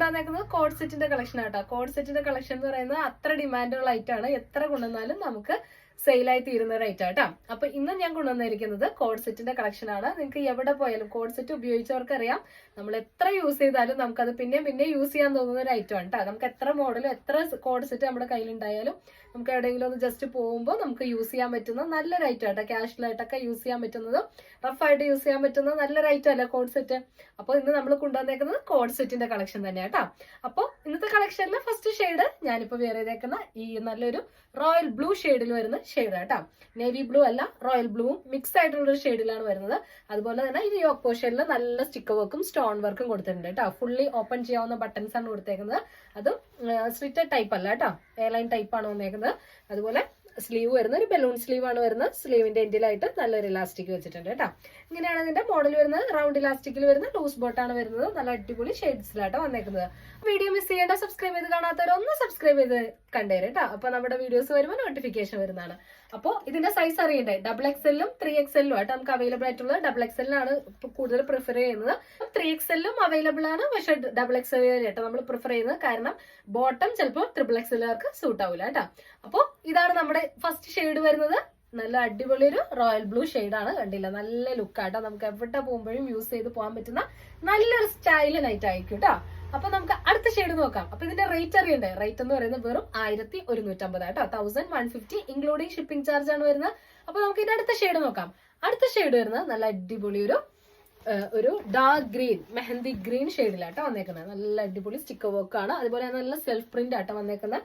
കൊണ്ടുവന്നേക്കുന്നത് code സെറ്റിന്റെ collection ആട്ടോ. Code സെറ്റിന്റെ കളക്ഷൻ എന്ന് പറയുന്നത് അത്ര ഡിമാൻഡുള്ള ഐറ്റം ആണ്. എത്ര കൊണ്ടുവന്നാലും നമുക്ക് സെയിലായി തീരുന്ന റേറ്റ് ആട്ടോ അപ്പൊ ഇന്ന് ഞാൻ കൊണ്ടുവന്നിരിക്കുന്നത് കോഡ് സെറ്റിന്റെ കളക്ഷൻ ആണ്. നിങ്ങൾക്ക് എവിടെ പോയാലും കോഡ് സെറ്റ് ഉപയോഗിച്ചവർക്ക് അറിയാം നമ്മൾ എത്ര യൂസ് ചെയ്താലും നമുക്കത് പിന്നെ പിന്നെ യൂസ് ചെയ്യാൻ തോന്നുന്ന ഒരു ഐറ്റം ആണ് കേട്ടോ നമുക്ക് എത്ര മോഡലും എത്ര കോഡ് സെറ്റ് നമ്മുടെ കയ്യിലുണ്ടായാലും നമുക്ക് എവിടെയെങ്കിലും ഒന്ന് ജസ്റ്റ് പോകുമ്പോൾ നമുക്ക് യൂസ് ചെയ്യാൻ പറ്റുന്ന നല്ലൊരു ഐറ്റം ആട്ടോ ക്യാഷ്വലായിട്ടൊക്കെ യൂസ് ചെയ്യാൻ പറ്റുന്നതും റഫായിട്ട് യൂസ് ചെയ്യാൻ പറ്റുന്ന നല്ലൊരു ഐറ്റം അല്ലേ കോഡ് സെറ്റ് അപ്പോൾ ഇന്ന് നമ്മൾ കൊണ്ടുവന്നേക്കുന്നത് കോഡ് സെറ്റിന്റെ കളക്ഷൻ തന്നെ കേട്ടോ അപ്പോൾ ഇന്നത്തെ കളക്ഷനിലെ ഫസ്റ്റ് ഷെയ്ഡ് ഞാനിപ്പോൾ വേറെ ഈ നല്ലൊരു റോയൽ ബ്ലൂ ഷെയ്ഡിൽ വരുന്ന ഷെയ്ഡ് കേട്ടോ നേവി ബ്ലൂ അല്ല റോയൽ ബ്ലൂവും മിക്സ് ആയിട്ടുള്ള ഒരു ഷെയ്ഡിലാണ് വരുന്നത്. അതുപോലെ തന്നെ ഈ യോക്ക് പോർഷനിൽ നല്ല സ്റ്റിക്കർ വർക്കും സ്റ്റോൺ വർക്കും കൊടുത്തിട്ടുണ്ട് കേട്ടോ ഫുള്ളി ഓപ്പൺ ചെയ്യാവുന്ന ബട്ടൺസ് ആണ് കൊടുത്തേക്കുന്നത്. അതും സ്ട്രിറ്റഡ് ടൈപ്പ് അല്ല കേട്ടോ എയർലൈൻ ടൈപ്പ് ആണ് വന്നേക്കുന്നത്. അതുപോലെ സ്ലീവ് വരുന്ന ഒരു ബലൂൺ സ്ലീവ് ആണ് വരുന്നത് സ്ലീവിന്റെ എൻഡിലായിട്ട് നല്ലൊരു ഇലാസ്റ്റിക് വെച്ചിട്ടുണ്ട് കേട്ടോ. ഇങ്ങനെയാണ് ഇതിന്റെ മോഡൽ വരുന്നത്. റൗണ്ട് ഇലാസ്റ്റിക്കിൽ വരുന്ന ലൂസ് ബോട്ടാണ് വരുന്നത്. നല്ല അടിപൊളി ഷെയ്ഡ്സിലാട്ടോ വന്നേക്കുന്നത്. വീഡിയോ മിസ് ചെയ്യേണ്ട സബ്സ്ക്രൈബ് ചെയ്ത് കാണാത്തവരൊന്ന് സബ്സ്ക്രൈബ് ചെയ്ത് കണ്ടേരും കേട്ടോ. അപ്പൊ നമ്മുടെ വീഡിയോസ് വരുമ്പോൾ നോട്ടിഫിക്കേഷൻ വരുന്നതാണ്. അപ്പോൾ ഇതിന്റെ സൈസ് അറിയണ്ടേ? ഡബിൾ എക്സെല്ലും ത്രീ എക്സെല്ലും ആയിട്ട് നമുക്ക് അവൈലബിൾ ആയിട്ടുള്ളത്. ഡബിൾ എക്സെല്ലാണ് കൂടുതൽ പ്രിഫർ ചെയ്യുന്നത്. ത്രീ എക്സെല്ലും അവൈലബിൾ ആണ്. പക്ഷെ ഡബിൾ എക്സെൽ കേട്ടോ നമ്മൾ പ്രിഫർ ചെയ്യുന്നത്. കാരണം ബോട്ടം ചിലപ്പോൾ ട്രിപ്പിൾ എക്സെല്ലുകാർക്ക് സൂട്ട് ആവില്ല കേട്ടോ. അപ്പോൾ ഇതാണ് നമ്മുടെ ഫസ്റ്റ് ഷെയ്ഡ് വരുന്നത്. നല്ല അടിപൊളി ഒരു റോയൽ ബ്ലൂ ആണ്. കണ്ടില്ല? നല്ല ലുക്കാട്ടോ നമുക്ക് എവിടെ പോകുമ്പോഴും യൂസ് ചെയ്ത് പോകാൻ പറ്റുന്ന നല്ലൊരു സ്റ്റൈൽ നൈറ്റ് ആയിരിക്കും കേട്ടോ അപ്പൊ നമുക്ക് അടുത്ത ഷെയ്ഡ് നോക്കാം. അപ്പൊ ഇതിന്റെ റേറ്റ് അറിയണ്ടേ? റേറ്റ് എന്ന് പറയുന്നത് വെറും ആയിരത്തി ഒരുന്നൂറ്റമ്പത് കേട്ടോ thousand one fifty including shipping charge ആണ് വരുന്നത്. അപ്പൊ നമുക്ക് ഇതിന്റെ അടുത്ത ഷെയ്ഡ് നോക്കാം. അടുത്ത ഷെയ്ഡ് വരുന്നത് നല്ല അടിപൊളി ഒരു ഒരു ഡാർക്ക് ഗ്രീൻ മെഹന്തി ഗ്രീൻ ഷെയ്ഡിലാട്ടോ വന്നേക്കുന്നത്. നല്ല അടിപൊളി സ്റ്റിക്കർ വർക്ക് ആണ്. അതുപോലെ നല്ല സെൽഫ് പ്രിന്റ് ആട്ടോ വന്നേക്കുന്ന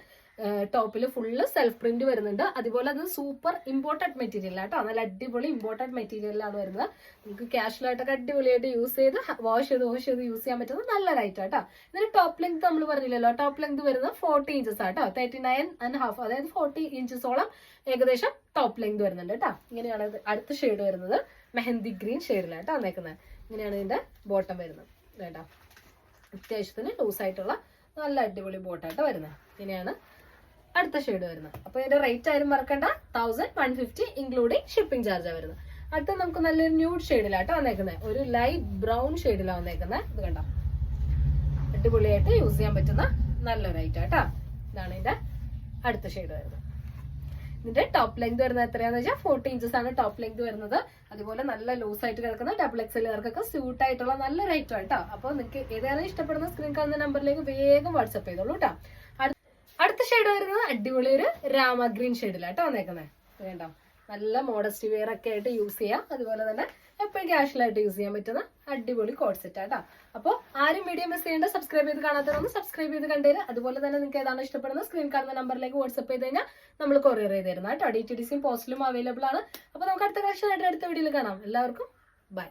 ടോപ്പിൽ ഫുള്ള് സെൽഫ് പ്രിന്റ് വരുന്നുണ്ട്. അതുപോലെ അത് സൂപ്പർ ഇമ്പോർട്ടന്റ് മെറ്റീരിയൽ ആട്ടോ. നല്ല അടിപൊളി ഇമ്പോർട്ടന്റ് മെറ്റീരിയലാണ് വരുന്നത്. നമുക്ക് ക്യാഷ്വൽ ആയിട്ടൊക്കെ അടിപൊളിയായിട്ട് യൂസ് ചെയ്ത് വാഷ് ചെയ്ത് വാഷ് ചെയ്ത് യൂസ് ചെയ്യാൻ പറ്റുന്നത് നല്ല റൈറ്റ് ആട്ടോ. ഇതിന് ടോപ്പ് ലെങ്ത് നമ്മൾ പറഞ്ഞില്ലല്ലോ. ടോപ്പ് ലെങ്ത് വരുന്നത് ഫോർട്ടി ഇഞ്ചസ് ആട്ടോ. തേർട്ടി നയൻ ആൻഡ് ഹാഫ് അതായത് ഫോർട്ടി ഇഞ്ചസോളം ഏകദേശം ടോപ്പ് ലെങ്ത് വരുന്നുണ്ട് കേട്ടോ. ഇങ്ങനെയാണ് അടുത്ത ഷെയ്ഡ് വരുന്നത്. മെഹന്തി ഗ്രീൻ ഷെയ്ഡിലാട്ടോ വന്നേക്കുന്നത്. ഇങ്ങനെയാണ് ഇതിന്റെ ബോട്ടം വരുന്നത്. കേട്ടോ. അത്യാവശ്യത്തിന് ലൂസ് ആയിട്ടുള്ള നല്ല അടിപൊളി ബോട്ടായിട്ട് വരുന്നത്. ഇങ്ങനെയാണ് അടുത്ത ഷെയ്ഡ് വരുന്നത്. അപ്പൊ ഇതിന്റെ റേറ്റ് ആയാലും മറക്കണ്ട. Thousand one fifty including shipping charge വരുന്നത്. അടുത്ത നമുക്ക് നല്ലൊരു ന്യൂഡ് ഷെയ്ഡിലാട്ടോ വന്നേക്കുന്നത് ഒരു ലൈറ്റ് ബ്രൗൺ ഷെയ്ഡിലാണ് വന്നേക്കുന്നത് ഇത് കണ്ടോ? അടിപൊളിയായിട്ട് യൂസ് ചെയ്യാൻ പറ്റുന്ന നല്ലൊരു ഐറ്റം കേട്ടോ ഇതാണ് ഇതിന്റെ അടുത്ത ഷെയ്ഡ് വരുന്നത്. ഇതിന്റെ ടോപ്പ് ലെങ്ത് വരുന്നത് എത്രയാന്ന് വെച്ചാൽ ഫോർട്ടി ഇഞ്ചസ് ആണ് ടോപ്പ് ലെങ്ത് വരുന്നത്. അതുപോലെ നല്ല ലൂസ് ആയിട്ട് കിടക്കുന്ന ഡബിൾ എക്സലുകാർക്കൊക്കെ സ്യൂട്ട് ആയിട്ടുള്ള നല്ല റേറ്റ് കേട്ടോ അപ്പോൾ നിങ്ങൾക്ക് ഏതാണ് ഇഷ്ടപ്പെടുന്ന സ്ക്രീൻ കാണുന്ന നമ്പറിലേക്ക് വേഗം വാട്സപ്പ് ചെയ്തോളൂ കേട്ടോ അടിപൊളി ഒരു രാമ ഗ്രീൻ ഷെയ്ഡിലാട്ടോ വന്നേക്കുന്നത് വേണ്ടോ നല്ല മോഡസ്റ്റ് വെയർ ഒക്കെ ആയിട്ട് യൂസ് ചെയ്യാം. അതുപോലെ തന്നെ എപ്പോഴും ക്യാഷ്വലായിട്ട് യൂസ് ചെയ്യാൻ പറ്റുന്ന അടിപൊളി കോഡ് സെറ്റ് ആട്ടോ അപ്പോൾ ആരും വീഡിയോ മിസ് ചെയ്യേണ്ട സബ്സ്ക്രൈബ് ചെയ്ത് കാണാത്തവരൊന്ന് സബ്സ്ക്രൈബ് ചെയ്ത് കണ്ടേര്. അതുപോലെ തന്നെ നിങ്ങൾക്ക് ഏതാണ് ഇഷ്ടപ്പെടുന്ന സ്ക്രീൻ കാണുന്ന നമ്പറിലേക്ക് വാട്സ്ആപ്പ് ചെയ്ത് കഴിഞ്ഞാൽ നമ്മൾ കൊറിയർ ചെയ്ത് തരുന്ന കേട്ടോ ഡി ടി ഡി സിയും പോസ്റ്റിലും അവൈലബിൾ ആണ്. അപ്പോൾ നമുക്ക് അടുത്ത കളക്ഷൻ അടുത്ത വീഡിയോയിൽ കാണാം. എല്ലാവർക്കും ബൈ